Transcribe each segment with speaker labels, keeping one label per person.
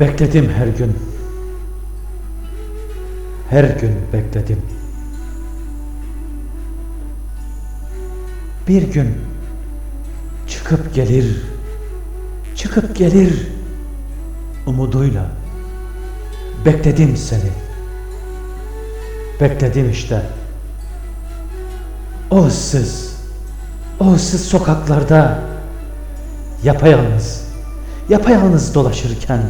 Speaker 1: Bekledim her gün. Her gün bekledim. Bir gün çıkıp gelir, çıkıp gelir umuduyla. Bekledim seni. Bekledim işte. O ıssız, o ıssız sokaklarda yapayalnız, yapayalnız dolaşırken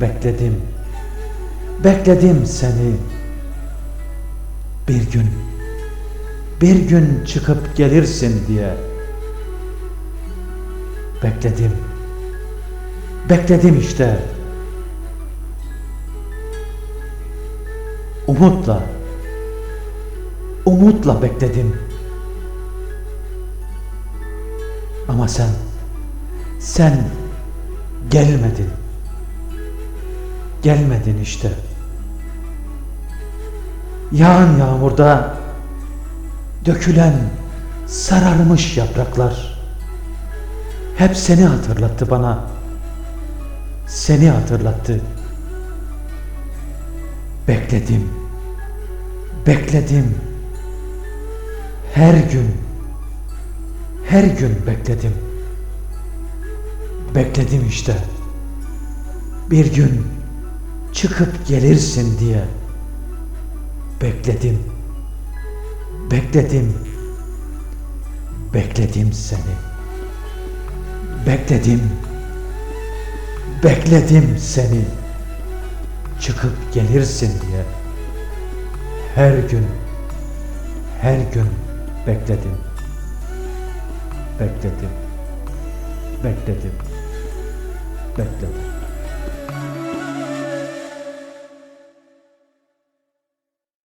Speaker 1: bekledim, bekledim seni. Bir gün, bir gün çıkıp gelirsin diye bekledim, bekledim işte. Umutla, umutla bekledim. Ama sen, sen gelmedin. Gelmedin işte. Yağan yağmurda dökülen sararmış yapraklar hep seni hatırlattı bana. Seni hatırlattı. Bekledim. Bekledim. Her gün her gün bekledim. Bekledim işte. Bir gün çıkıp gelirsin diye. Bekledim. Bekledim. Bekledim seni. Bekledim. Bekledim seni. Çıkıp gelirsin diye. Her gün her gün bekledim. Bekledim. Bekledim. Bekledim.